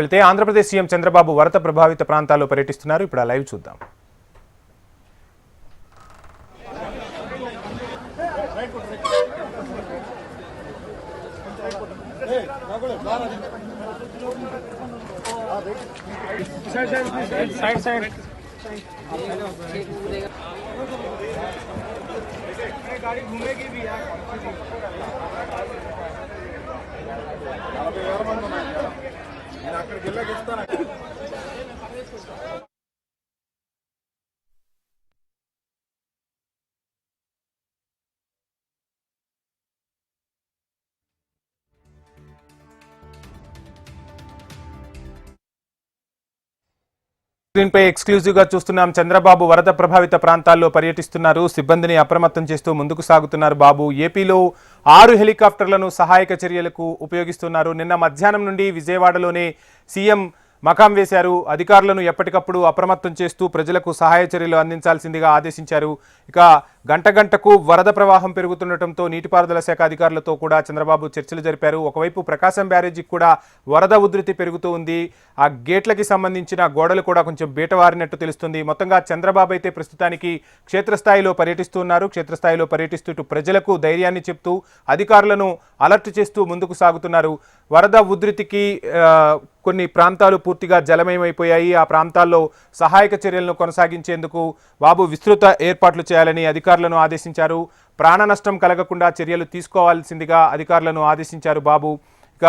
వెళ్తే ఆంధ్రప్రదేశ్ సీఎం చంద్రబాబు వరద ప్రభావిత ప్రాంతాల్లో పర్యటిస్తున్నారు. ఇప్పుడు ఆ లైవ్ చూద్దాం. నేను అక్కడికి వెళ్ళాక ఇస్తాను స్క్రీన్పై ఎక్స్క్లూజివ్గా చూస్తున్నాం. చంద్రబాబు వరద ప్రభావిత ప్రాంతాల్లో పర్యటిస్తున్నారు. సిబ్బందిని అప్రమత్తం చేస్తూ ముందుకు సాగుతున్నారు బాబు. ఏపీలో ఆరు హెలికాప్టర్లను సహాయక చర్యలకు ఉపయోగిస్తున్నారు. నిన్న మధ్యాహ్నం నుండి విజయవాడలోనే సీఎం మకాం వేశారు. అధికారులను ఎప్పటికప్పుడు అప్రమత్తం చేస్తూ ప్రజలకు సహాయ చర్యలు అందించాల్సిందిగా ఆదేశించారు. ఇక గంట గంటకు వరద ప్రవాహం పెరుగుతుండటంతో నీటిపారుదల శాఖ అధికారులతో కూడా చంద్రబాబు చర్చలు జరిపారు. ఒకవైపు ప్రకాశం బ్యారేజీకి కూడా వరద ఉధృతి పెరుగుతూ ఉంది. ఆ గేట్లకి సంబంధించిన గోడలు కూడా కొంచెం బీటవారినట్టు తెలుస్తుంది. మొత్తంగా చంద్రబాబు అయితే ప్రస్తుతానికి క్షేత్రస్థాయిలో పర్యటిస్తున్నారు క్షేత్రస్థాయిలో పర్యటిస్తూ ఇటు ప్రజలకు ధైర్యాన్ని చెప్తూ అధికారులను అలర్ట్ చేస్తూ ముందుకు సాగుతున్నారు. వరద ఉధృతికి కొన్ని ప్రాంతాలు పూర్తిగా జలమయమైపోయాయి. ఆ ప్రాంతాల్లో సహాయక చర్యలను కొనసాగించేందుకు బాబు విస్తృత ఏర్పాట్లు చేయాలని అధికారులను ఆదేశించారు. ప్రాణ నష్టం కలగకుండా చర్యలు తీసుకోవాల్సిందిగా అధికారులను ఆదేశించారు బాబు. ఇక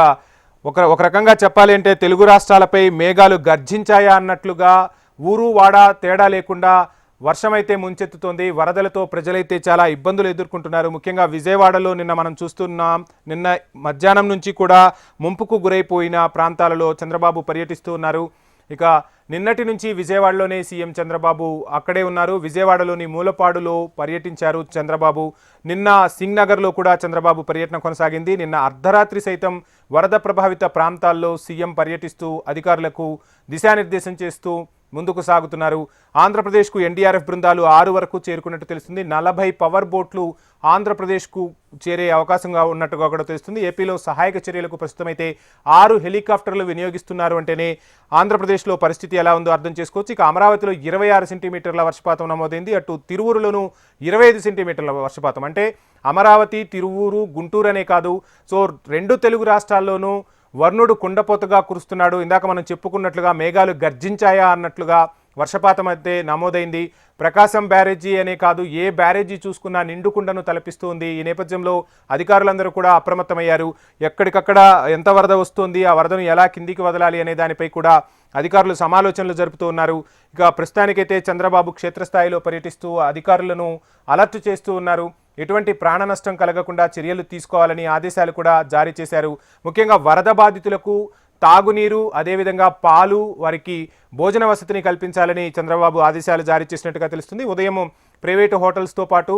ఒక ఒక రకంగా చెప్పాలి అంటే తెలుగు రాష్ట్రాలపై మేఘాలు గర్జించాయా అన్నట్లుగా ఊరు వాడ తేడా లేకుండా వర్షమైతే ముంచెత్తుతోంది. వరదలతో ప్రజలైతే చాలా ఇబ్బందులు ఎదుర్కొంటున్నారు. ముఖ్యంగా విజయవాడలో నిన్న మనం చూస్తున్నాం. నిన్న మధ్యాహ్నం నుంచి కూడా ముంపుకు గురైపోయిన ప్రాంతాలలో చంద్రబాబు పర్యటిస్తూ ఉన్నారు. ఇక నిన్నటి నుంచి విజయవాడలోనే సీఎం చంద్రబాబు అక్కడే ఉన్నారు. విజయవాడలోని మూలపాడులో పర్యటించారు చంద్రబాబు. నిన్న సింగ్ నగర్లో కూడా చంద్రబాబు పర్యటన కొనసాగింది. నిన్న అర్ధరాత్రి సైతం వరద ప్రభావిత ప్రాంతాల్లో సీఎం పర్యటిస్తూ అధికారులకు దిశానిర్దేశం చేస్తూ ముందుకు సాగుతున్నారు. ఆంధ్రప్రదేశ్కు ఎన్డీఆర్ఎఫ్ బృందాలు ఆరు వరకు చేరుకున్నట్టు తెలుస్తుంది. నలభై పవర్ బోట్లు ఆంధ్రప్రదేశ్కు చేరే అవకాశంగా ఉన్నట్టుగా కూడా తెలుస్తుంది. ఏపీలో సహాయక చర్యలకు ప్రస్తుతమైతే ఆరు హెలికాప్టర్లు వినియోగిస్తున్నారు అంటేనే ఆంధ్రప్రదేశ్లో పరిస్థితి ఎలా ఉందో అర్థం చేసుకోవచ్చు. ఇక అమరావతిలో ఇరవై ఆరు సెంటీమీటర్ల వర్షపాతం నమోదైంది. అటు తిరువురులోనూ ఇరవై ఐదు సెంటీమీటర్ల వర్షపాతం. అంటే అమరావతి తిరువూరు గుంటూరు అనే కాదు. సో రెండు తెలుగు రాష్ట్రాల్లోనూ వర్ణుడు కుండపోతగా కురుస్తున్నాడు. ఇందాక మనం చెప్పుకున్నట్లుగా మేఘాలు గర్జించాయా అన్నట్లుగా వర్షపాతం అయితే నమోదైంది. ప్రకాశం బ్యారేజీ అనే కాదు ఏ బ్యారేజీ చూసుకున్నా నిండుకుండను తలపిస్తూ ఉంది ఈ నేపథ్యంలో అధికారులందరూ కూడా అప్రమత్తమయ్యారు. ఎక్కడికక్కడ ఎంత వరద వస్తుంది ఆ వరదను ఎలా కిందికి వదలాలి అనే దానిపై కూడా అధికారులు సమాలోచనలు జరుపుతూ ఉన్నారు. ఇక ప్రస్తుతానికైతే చంద్రబాబు క్షేత్రస్థాయిలో పర్యటిస్తూ అధికారులను అలర్ట్ చేస్తూ ఉన్నారు. ఎటువంటి ప్రాణ నష్టం కలగకుండా చర్యలు తీసుకోవాలని ఆదేశాలు కూడా జారీ చేశారు. ముఖ్యంగా వరద బాధితులకు తాగునీరు అదేవిధంగా పాలు వారికి భోజన వసతిని కల్పించాలని చంద్రబాబు ఆదేశాలు జారీ చేసినట్టుగా తెలుస్తుంది. ఉదయం ప్రైవేటు హోటల్స్తో పాటు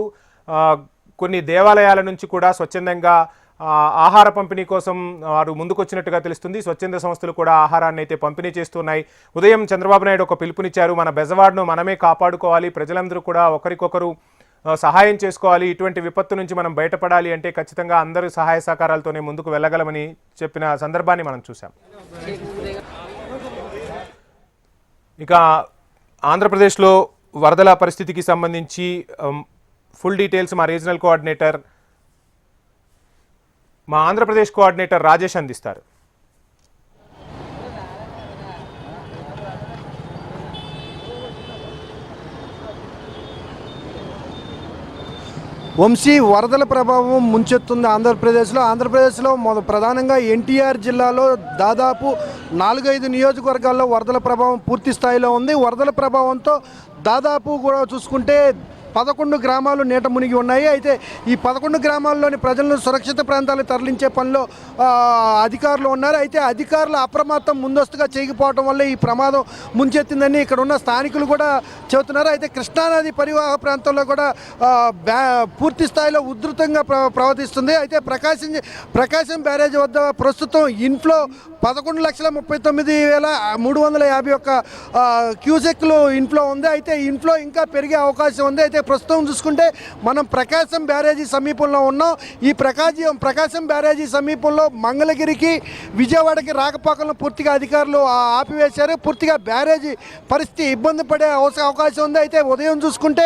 కొన్ని దేవాలయాల నుంచి కూడా స్వచ్ఛందంగా ఆహార పంపిణీ కోసం వారు ముందుకొచ్చినట్టుగా తెలుస్తుంది. స్వచ్ఛంద సంస్థలు కూడా ఆహారాన్ని అయితే పంపిణీ చేస్తున్నాయి. ఉదయం చంద్రబాబు నాయుడు ఒక పిలుపునిచ్చారు. మన బెజవాడను మనమే కాపాడుకోవాలి. ప్రజలందరూ కూడా ఒకరికొకరు సహాయం చేసుకోవాలి. ఇటువంటి విపత్తు నుంచి మనం బయటపడాలి అంటే ఖచ్చితంగా అందరూ సహాయ సహకారాలతోనే ముందుకు వెళ్ళగలమని చెప్పిన సందర్భాన్ని మనం చూసాం ఇక ఆంధ్రప్రదేశ్లో వరదల పరిస్థితికి సంబంధించి ఫుల్ డీటెయిల్స్ మా రీజనల్ కోఆర్డినేటర్ మా ఆంధ్రప్రదేశ్ కోఆర్డినేటర్ రాజేష్ అందిస్తారు. వంశీ వరదల ప్రభావం ముంచెత్తుంది ఆంధ్రప్రదేశ్లో. ఆంధ్రప్రదేశ్లో మొదటి ప్రధానంగా ఎన్టీఆర్ జిల్లాలో దాదాపు నాలుగైదు నియోజకవర్గాల్లో వరదల ప్రభావం పూర్తి స్థాయిలో ఉంది. వరదల ప్రభావంతో దాదాపు కూడా చూసుకుంటే పదకొండు గ్రామాలు నీట మునిగి ఉన్నాయి. అయితే ఈ పదకొండు గ్రామాల్లోని ప్రజలను సురక్షిత ప్రాంతాలకు తరలించే పనిలో అధికారులు ఉన్నారు. అయితే అధికారుల అప్రమత్తం ముందస్తుగా చేయకపోవడం వల్ల ఈ ప్రమాదం ముంచెత్తిందని ఇక్కడ ఉన్న స్థానికులు కూడా చెబుతున్నారు. అయితే కృష్ణానది పరివాహ ప్రాంతంలో కూడా బ్యా పూర్తి స్థాయిలో ఉధృతంగా ప్ర ప్రవర్తిస్తుంది. అయితే ప్రకాశం ప్రకాశం బ్యారేజ్ వద్ద ప్రస్తుతం ఇన్ఫ్లో పదకొండు లక్షల ముప్పై తొమ్మిది వేల మూడు వందల యాభై ఒక్క క్యూసెక్లు ఇన్ఫ్లో ఉంది. అయితే ఇన్ఫ్లో ఇంకా పెరిగే అవకాశం ఉంది. అయితే ప్రస్తుతం చూసుకుంటే మనం ప్రకాశం బ్యారేజీ సమీపంలో ఉన్నాం. ఈ ప్రకాశం ప్రకాశం బ్యారేజీ సమీపంలో మంగళగిరికి విజయవాడకి రాకపోకలను పూర్తిగా అధికారులు ఆపివేశారు. పూర్తిగా బ్యారేజీ పరిస్థితి ఇబ్బంది పడే అవకాశం ఉంది. అయితే ఉదయం చూసుకుంటే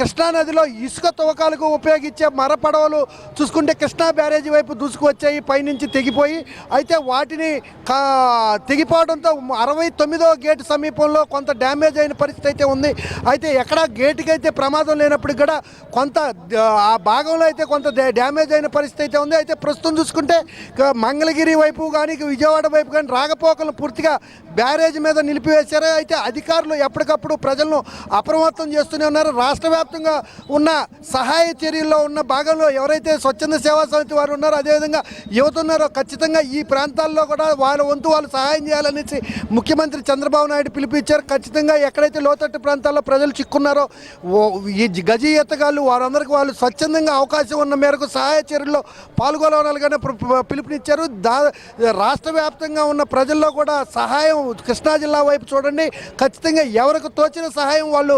కృష్ణానదిలో ఇసుక తవ్వకాలకు ఉపయోగించే మర పడవలు చూసుకుంటే కృష్ణా బ్యారేజీ వైపు దూసుకువచ్చాయి పైనుంచి తెగిపోయి. అయితే వాటిని తెగిపోవడంతో అరవై తొమ్మిదో గేటు సమీపంలో కొంత డ్యామేజ్ అయిన పరిస్థితి అయితే ఉంది. అయితే ఎక్కడ గేటుకి అయితే ప్రమాదం లేనప్పుడు కూడా కొంత ఆ, భాగంలో అయితే కొంత డ్యామేజ్ అయిన పరిస్థితి అయితే ఉంది. అయితే ప్రస్తుతం చూసుకుంటే మంగళగిరి వైపు కానీ విజయవాడ వైపు కానీ రాకపోకలను పూర్తిగా బ్యారేజ్ మీద నిలిపివేశారు. అయితే అధికారులు ఎప్పటికప్పుడు ప్రజలను అప్రమత్తం చేస్తూనే ఉన్నారు. రాష్ట్ర వ్యాప్తంగా ఉన్న సహాయ చర్యల్లో ఉన్న భాగంలో ఎవరైతే స్వచ్ఛంద సేవా సమితి వారు ఉన్నారో అదేవిధంగా యువత ఉన్నారో ఖచ్చితంగా ఈ ప్రాంతాల్లో కూడా వాళ్ళ వంతు వాళ్ళు సహాయం చేయాలనేసి ముఖ్యమంత్రి చంద్రబాబు నాయుడు పిలిపించారు ఖచ్చితంగా ఎక్కడైతే లోతట్టు ప్రాంతాల్లో ప్రజలు చిక్కున్నారో ఈ గజ ఈతగాళ్ళు వారందరికీ వాళ్ళు స్వచ్ఛందంగా అవకాశం ఉన్న మేరకు సహాయ చర్యల్లో పాల్గొనాలని పిలుపునిచ్చారు. దా రాష్ట్ర వ్యాప్తంగా ఉన్న ప్రజల్లో కూడా సహాయం కృష్ణా జిల్లా వైపు చూడండి. ఖచ్చితంగా ఎవరికి తోచిన సహాయం వాళ్ళు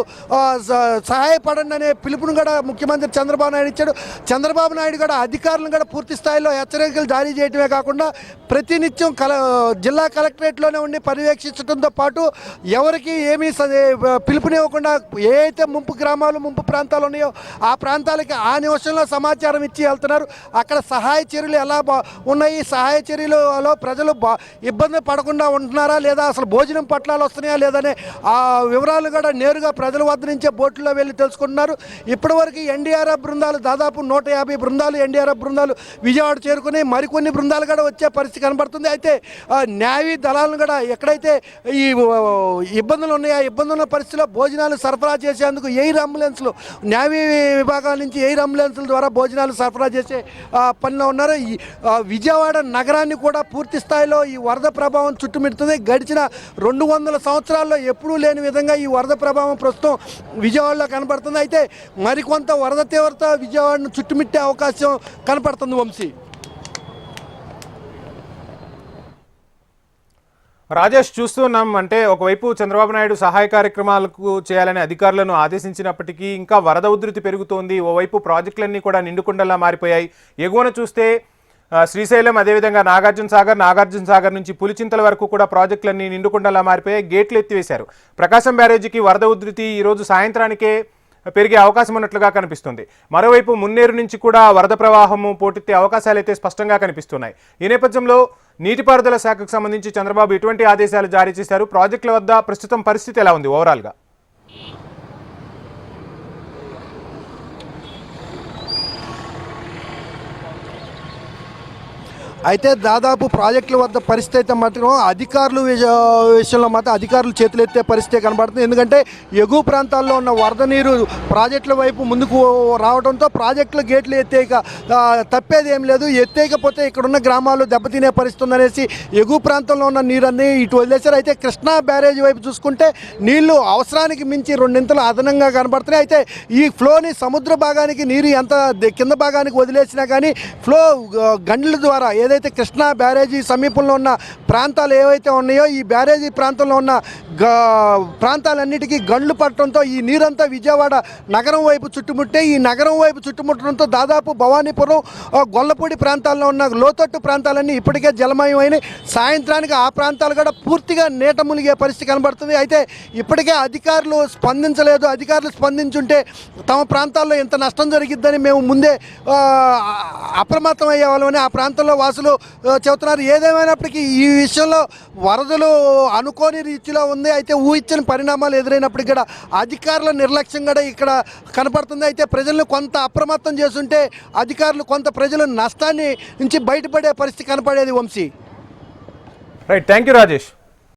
స- సహాయపడండి అనే పిలుపును కూడా ముఖ్యమంత్రి చంద్రబాబు నాయుడు ఇచ్చాడు. చంద్రబాబు నాయుడు కూడా అధికారులను కూడా పూర్తి స్థాయిలో హెచ్చరికలు జారీ చేయడమే కాకుండా ప్రతినిత్యం కల జిల్లా కలెక్టరేట్లోనే ఉండి పర్యవేక్షించడంతో పాటు ఎవరికి ఏమీ పిలుపునివ్వకుండా ఏ అయితే ముంపు గ్రామాలు ముంపు ప్రాంతాలు ఉన్నాయో ఆ ప్రాంతాలకి ఆ నిమిషంలో సమాచారం ఇచ్చి వెళ్తున్నారు. అక్కడ సహాయ చర్యలు ఎలా బా ఉన్నాయి? సహాయ చర్యలలో ప్రజలు బా ఇబ్బంది పడకుండా ఉంటున్నారా? లేదా అసలు భోజనం పట్లాలు వస్తున్నాయా? లేదనే ఆ వివరాలు కూడా నేరుగా ప్రజల వద్ద నుంచే బోట్లో వెళ్ళి తెలుసుకుంటున్నారు. ఇప్పటివరకు ఎన్డీఆర్ఎఫ్ బృందాలు దాదాపు నూట యాభై బృందాలు ఎన్డీఆర్ఎఫ్ బృందాలు విజయవాడ చేరుకుని మరికొన్ని బృందాలు కూడా వచ్చే పరిస్థితి కనబడుతుంది. అయితే ఆ, దళాలను కూడా ఎక్కడైతే ఈ ఇబ్బందులు ఉన్నాయో ఆ ఇబ్బందులు ఉన్న పరిస్థితిలో భోజనాలు సరఫరా చేసేందుకు ఎయిర్ అంబులెన్స్లు న్యాయ విభాగాల నుంచి ఎయిర్ అంబులెన్స్ల ద్వారా భోజనాలు సరఫరా చేసే పనిలో ఉన్నారు. ఈ విజయవాడ నగరాన్ని కూడా పూర్తి స్థాయిలో ఈ వరద ప్రభావం చుట్టుమిడుతుంది. గడిచిన రెండు వందల సంవత్సరాల్లో ఎప్పుడూ లేని విధంగా ఈ వరద ప్రభావం ప్రస్తుతం విజయవాడలో కనపడుతుంది అయితే మరికొంత వరద తీవ్రత విజయవాడను చుట్టుమిట్టే అవకాశం కనపడుతుంది వంశీ. రాజేష్ చూస్తున్నాం అంటే ఒకవైపు చంద్రబాబు నాయుడు సహాయ కార్యక్రమాలకు చేయాలని అధికారులను ఆదేశించినప్పటికీ ఇంకా వరద ఉధృతి పెరుగుతోంది. ఓవైపు ప్రాజెక్టులన్నీ కూడా నిండుకుండలా మారిపోయాయి. ఎగువన చూస్తే శ్రీశైలం అదేవిధంగా నాగార్జున సాగర్ నాగార్జున సాగర్ నుంచి పులిచింతల వరకు కూడా ప్రాజెక్టులన్నీ నిండుకుండలా మారిపోయాయి. గేట్లు ఎత్తివేశారు. ప్రకాశం బ్యారేజీకి వరద ఉధృతి ఈరోజు సాయంత్రానికే పెరిగే అవకాశం ఉన్నట్లుగా కనిపిస్తుంది. మరోవైపు మున్నేరు నుంచి కూడా వరద ప్రవాహము పోటెత్తే అవకాశాలు అయితే స్పష్టంగా కనిపిస్తున్నాయి. ఈ నేపథ్యంలో నీటిపారుదల శాఖకు సంబంధించి చంద్రబాబు ఎటువంటి ఆదేశాలు జారీ చేశారు. ప్రాజెక్టుల వద్ద ప్రస్తుతం పరిస్థితి ఎలా ఉంది? ఓవరాల్గా అయితే దాదాపు ప్రాజెక్టుల వద్ద పరిస్థితి అయితే మాత్రం అధికారులు విషయంలో మాత్రం అధికారులు చేతులు ఎత్తే పరిస్థితి కనబడుతుంది. ఎందుకంటే ఎగువ ప్రాంతాల్లో ఉన్న వరద నీరు ప్రాజెక్టుల వైపు ముందుకు రావడంతో ప్రాజెక్టుల గేట్లు ఎత్తేక తప్పేది ఏం లేదు. ఎత్తేయకపోతే ఇక్కడున్న గ్రామాలు దెబ్బతినే పరిస్థితి ఉందనేసి ఎగువ ప్రాంతంలో ఉన్న నీరన్నీ ఇటు వదిలేశారు. అయితే కృష్ణా బ్యారేజ్ వైపు చూసుకుంటే నీళ్ళు అవసరానికి మించి రెండింతలు అదనంగా కనబడుతున్నాయి. అయితే ఈ ఫ్లోని సముద్ర భాగానికి నీరు ఎంత కింద భాగానికి వదిలేసినా కానీ ఫ్లో గండ్ల ద్వారా ఏదైతే కృష్ణా బ్యారేజీ సమీపంలో ఉన్న ప్రాంతాలు ఏవైతే ఉన్నాయో ఈ బ్యారేజీ ప్రాంతంలో ఉన్న గ ప్రాంతాలన్నిటికీ గండ్లు పట్టడంతో ఈ నీరంతా విజయవాడ నగరం వైపు చుట్టుముట్టే ఈ నగరం వైపు చుట్టుముట్టడంతో దాదాపు భవానీపురం గొల్లపూడి ప్రాంతాల్లో ఉన్న లోతట్టు ప్రాంతాలన్నీ ఇప్పటికే జలమయమైనవి సాయంత్రానికి ఆ ప్రాంతాలు కూడా పూర్తిగా నీట మునిగే పరిస్థితి కనబడుతుంది. అయితే ఇప్పటికే అధికారులు స్పందించలేదు. అధికారులు స్పందించుంటే తమ ప్రాంతాల్లో ఇంత నష్టం జరిగిద్దని మేము ముందే అప్రమత్తం అయ్యే వాళ్ళమని ఆ ప్రాంతంలో వాసులు ఆ, చెబుతున్నారు. ఏదేమైనప్పటికీ ఈ విషయంలో వరదలు అనుకోని రీతిలో ఉంది. అయితే ఊహించని పరిణామాలు ఎదురైనప్పటికీ కూడా అధికారుల నిర్లక్ష్యం కూడా ఇక్కడ కనపడుతుంది. అయితే ప్రజలను కొంత అప్రమత్తం చేస్తుంటే అధికారులు కొంత ప్రజల నష్టాన్ని నుంచి బయటపడే పరిస్థితి కనపడేది Vamsi. Right thank you Rajesh